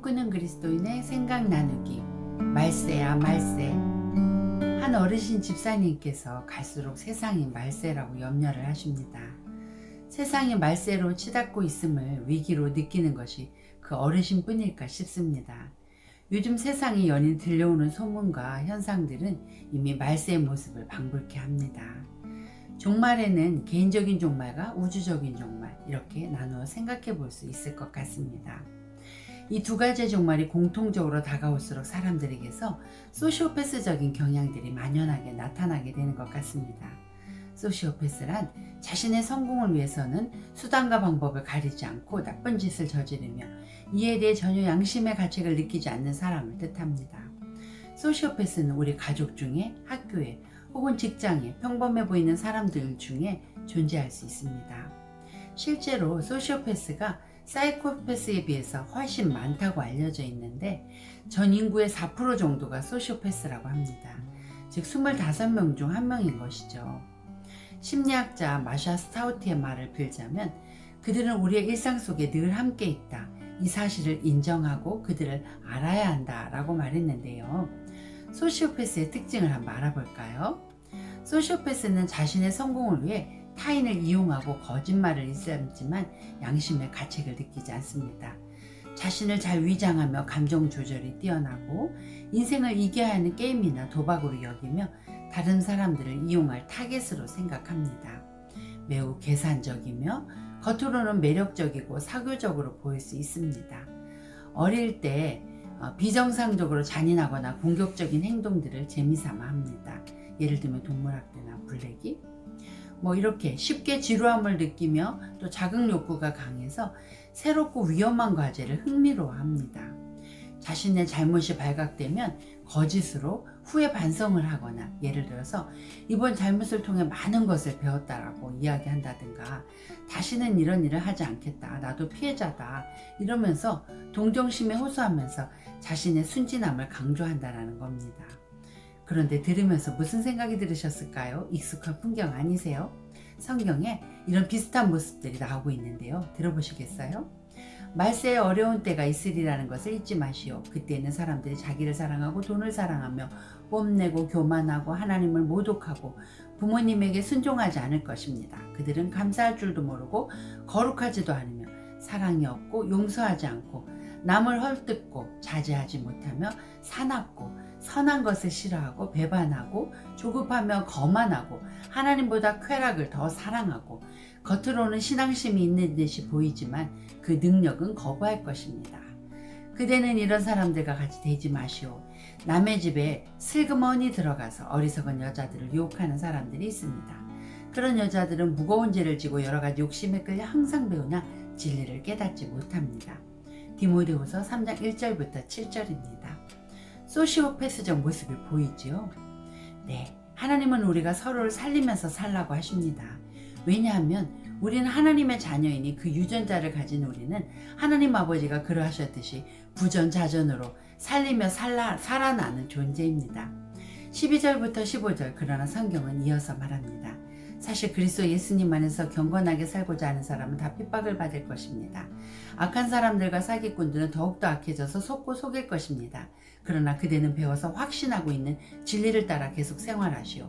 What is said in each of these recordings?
꿈꾸는 그리스도인의 생각 나누기 말세야 말세 한 어르신 집사님께서 갈수록 세상이 말세라고 염려를 하십니다. 세상이 말세로 치닫고 있음을 위기로 느끼는 것이 그 어르신뿐일까 싶습니다. 요즘 세상에 연인 들려오는 소문과 현상들은 이미 말세의 모습을 방불케 합니다. 종말에는 개인적인 종말과 우주적인 종말 이렇게 나누어 생각해 볼 수 있을 것 같습니다. 이 두 가지의 종말이 공통적으로 다가올수록 사람들에게서 소시오패스적인 경향들이 만연하게 나타나게 되는 것 같습니다. 소시오패스란 자신의 성공을 위해서는 수단과 방법을 가리지 않고 나쁜 짓을 저지르며 이에 대해 전혀 양심의 가책을 느끼지 않는 사람을 뜻합니다. 소시오패스는 우리 가족 중에 학교에 혹은 직장에 평범해 보이는 사람들 중에 존재할 수 있습니다. 실제로 소시오패스가 사이코패스에 비해서 훨씬 많다고 알려져 있는데 전 인구의 4% 정도가 소시오패스라고 합니다. 즉 25명 중한 명인 것이죠. 심리학자 마샤 스타우트의 말을 빌자면 그들은 우리의 일상 속에 늘 함께 있다. 이 사실을 인정하고 그들을 알아야 한다 라고 말했는데요. 소시오패스의 특징을 한번 알아볼까요? 소시오패스는 자신의 성공을 위해 타인을 이용하고 거짓말을 일삼지만 양심의 가책을 느끼지 않습니다. 자신을 잘 위장하며 감정 조절이 뛰어나고 인생을 이겨야 하는 게임이나 도박으로 여기며 다른 사람들을 이용할 타겟으로 생각합니다. 매우 계산적이며 겉으로는 매력적이고 사교적으로 보일 수 있습니다. 어릴 때 어, 비정상적으로 잔인하거나 공격적인 행동들을 재미삼아 합니다. 예를 들면 동물학대나 블랙이 뭐 이렇게 쉽게 지루함을 느끼며 또 자극 욕구가 강해서 새롭고 위험한 과제를 흥미로워합니다. 자신의 잘못이 발각되면 거짓으로 후에 반성을 하거나 예를 들어서 이번 잘못을 통해 많은 것을 배웠다라고 이야기한다든가 다시는 이런 일을 하지 않겠다 나도 피해자다 이러면서 동정심에 호소하면서 자신의 순진함을 강조한다라는 겁니다. 그런데 들으면서 무슨 생각이 들으셨을까요? 익숙한 풍경 아니세요? 성경에 이런 비슷한 모습들이 나오고 있는데요. 들어보시겠어요? 말세에 어려운 때가 있으리라는 것을 잊지 마시오. 그때는 사람들이 자기를 사랑하고 돈을 사랑하며 뽐내고 교만하고 하나님을 모독하고 부모님에게 순종하지 않을 것입니다. 그들은 감사할 줄도 모르고 거룩하지도 않으며 사랑이 없고 용서하지 않고 남을 헐뜯고 자제하지 못하며 사납고 선한 것을 싫어하고 배반하고 조급하며 거만하고 하나님보다 쾌락을 더 사랑하고 겉으로는 신앙심이 있는 듯이 보이지만 그 능력은 거부할 것입니다. 그대는 이런 사람들과 같이 되지 마시오. 남의 집에 슬그머니 들어가서 어리석은 여자들을 유혹하는 사람들이 있습니다. 그런 여자들은 무거운 죄를 지고 여러 가지 욕심에 끌려 항상 배우나 진리를 깨닫지 못합니다. 디모데후서 3장 1절부터 7절입니다. 소시오패스적 모습이 보이지요? 네, 하나님은 우리가 서로를 살리면서 살라고 하십니다. 왜냐하면 우리는 하나님의 자녀이니 그 유전자를 가진 우리는 하나님 아버지가 그러하셨듯이 부전자전으로 살리며 살라, 살아나는 존재입니다. 12절부터 15절 그러나 성경은 이어서 말합니다. 사실 그리스도 예수님 안에서 경건하게 살고자 하는 사람은 다 핍박을 받을 것입니다. 악한 사람들과 사기꾼들은 더욱더 악해져서 속고 속일 것입니다. 그러나 그대는 배워서 확신하고 있는 진리를 따라 계속 생활하시오.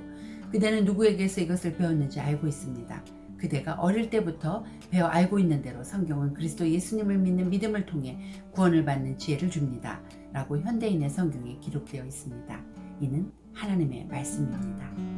그대는 누구에게서 이것을 배웠는지 알고 있습니다. 그대가 어릴 때부터 배워 알고 있는 대로 성경은 그리스도 예수님을 믿는 믿음을 통해 구원을 받는 지혜를 줍니다. 라고 현대인의 성경에 기록되어 있습니다. 이는 하나님의 말씀입니다.